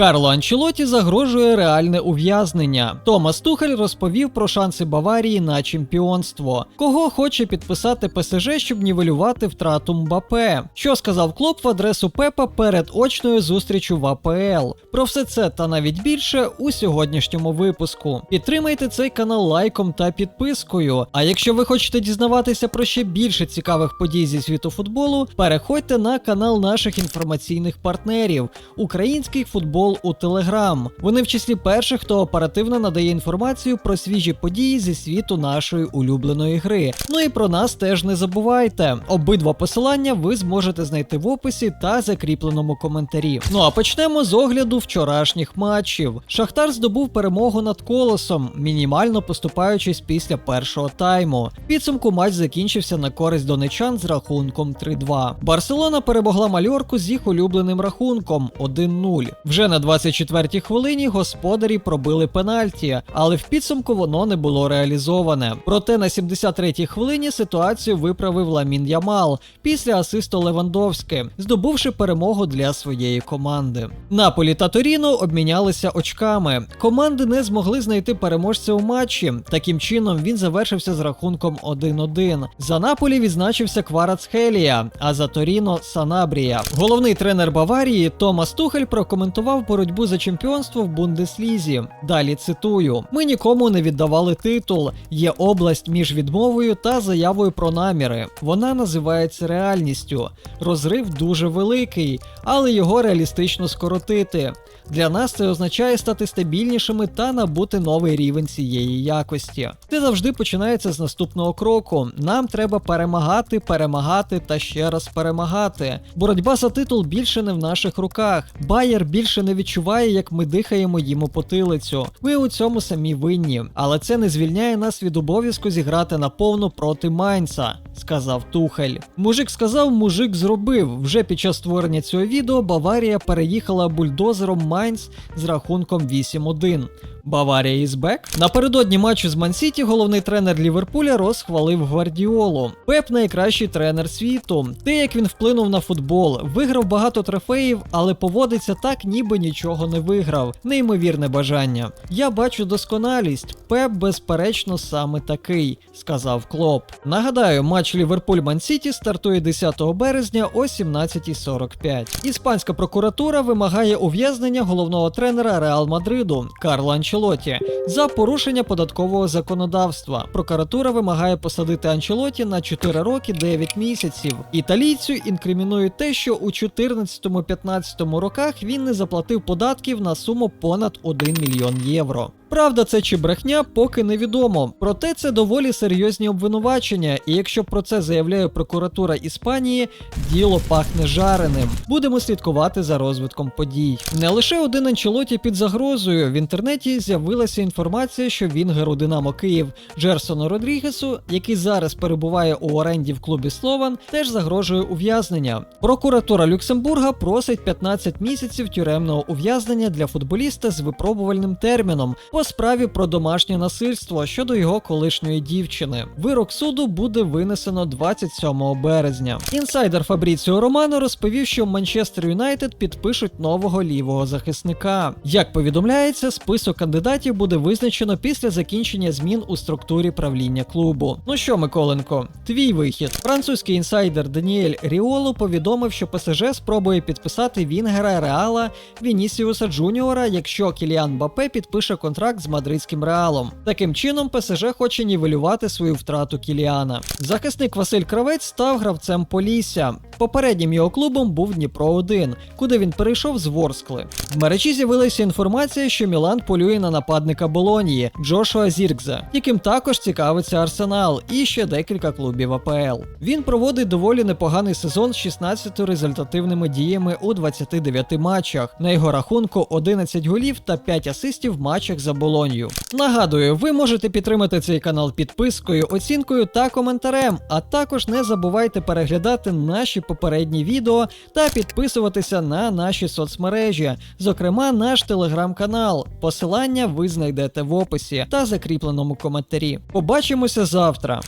Карло Анчелоті загрожує реальне ув'язнення. Томас Тухель розповів про шанси Баварії на чемпіонство. Кого хоче підписати ПСЖ, щоб нівелювати втрату Мбапе? Що сказав Клоп в адресу Пепа перед очною зустрічю в АПЛ? Про все це та навіть більше у сьогоднішньому випуску. Підтримайте цей канал лайком та підпискою. А якщо ви хочете дізнаватися про ще більше цікавих подій зі світу футболу, переходьте на канал наших інформаційних партнерів Український футбол у Телеграм. Вони в числі перших, хто оперативно надає інформацію про свіжі події зі світу нашої улюбленої гри. Ну і про нас теж не забувайте. Обидва посилання ви зможете знайти в описі та закріпленому коментарі. Ну а почнемо з огляду вчорашніх матчів. Шахтар здобув перемогу над колосом, мінімально поступаючись після першого тайму. Підсумку матч закінчився на користь донечан з рахунком 3-2. Барселона перемогла мальорку з їх улюбленим рахунком 1-0. Вже на 24-й хвилині господарі пробили пенальті, але в підсумку воно не було реалізоване. Проте на 73-й хвилині ситуацію виправив Ламін Ямал після асисту Левандовськи, здобувши перемогу для своєї команди. Наполі та Торіно обмінялися очками. Команди не змогли знайти переможця у матчі. Таким чином він завершився з рахунком 1-1. За Наполі відзначився Кварац Хелія, а за Торіно Санабрія. Головний тренер Баварії Томас Тухель прокоментував боротьбу за чемпіонство в Бундеслізі. Далі цитую: ми нікому не віддавали титул. Є область між відмовою та заявою про наміри. Вона називається реальністю. Розрив дуже великий, але його реалістично скоротити. Для нас це означає стати стабільнішими та набути новий рівень цієї якості. Це завжди починається з наступного кроку. Нам треба перемагати, перемагати та ще раз перемагати. Боротьба за титул більше не в наших руках. Байер більше не відчуває, як ми дихаємо їм у потилицю. Ви у цьому самі винні, але це не звільняє нас від обов'язку зіграти наповну проти Майнца. Сказав Тухель. Мужик сказав, мужик зробив. Вже під час створення цього відео Баварія переїхала бульдозером Майнц з рахунком 8-1. Баварія із бек. Напередодні матчу з Мансіті головний тренер Ліверпуля розхвалив Гвардіолу. Пеп найкращий тренер світу. Те, як він вплинув на футбол, виграв багато трофеїв, але поводиться так, ніби нічого не виграв. Неймовірне бажання. Я бачу досконалість. Пеп, безперечно, саме такий, сказав Клоп. Нагадаю, матч Ліверпуль Мансіті стартує 10 березня о 17.45. Іспанська прокуратура вимагає ув'язнення головного тренера Реал Мадриду Карла Анчелоті за порушення податкового законодавства. Прокуратура вимагає посадити Анчелоті на 4 роки 9 місяців. Італійцю інкримінують те, що у 14-15 роках він не заплатив податків на суму понад 1 мільйон євро. Правда, це чи брехня, поки невідомо. Проте це доволі серйозні обвинувачення, і якщо про це заявляє прокуратура Іспанії, діло пахне жареним. Будемо слідкувати за розвитком подій. Не лише один Анчелоті під загрозою. В інтернеті з'явилася інформація, що вінгеру Динамо Київ Джерсону Родрігесу, який зараз перебуває у оренді в клубі Слован, теж загрожує ув'язнення. Прокуратура Люксембурга просить 15 місяців тюремного ув'язнення для футболіста з випробувальним терміном по справі про домашнє насильство щодо його колишньої дівчини. Вирок суду буде винесено 27 березня. Інсайдер Фабріціо Романо розповів, що Манчестер Юнайтед підпишуть нового лівого захисника. Як повідомляється, список кандидатів буде визначено після закінчення змін у структурі правління клубу. Ну що, Миколенко, твій вихід. Французький інсайдер Даніель Ріоло повідомив, що ПСЖ спробує підписати Вінгера Реала Вінісіуса Джуніора, якщо Кіліан Бапе підпише контракт з мадридським реалом. Таким чином, ПСЖ хоче нівелювати свою втрату Кіліана. Захисник Василь Кравець став гравцем Полісся. Попереднім його клубом був Дніпро 1 куди він перейшов з Ворскли. В мережі з'явилася інформація, що Мілан полює на нападника Болонії Джошуа Зіркза, яким також цікавиться Арсенал і ще декілька клубів АПЛ. Він проводить доволі непоганий сезон з 16 результативними діями у 29 матчах. На його рахунку 11 голів та 5 асистів в матчах за Болонью. Нагадую, ви можете підтримати цей канал підпискою, оцінкою та коментарем, а також не забувайте переглядати наші попередні відео та підписуватися на наші соцмережі, зокрема наш телеграм-канал. Посилання ви знайдете в описі та закріпленому коментарі. Побачимося завтра.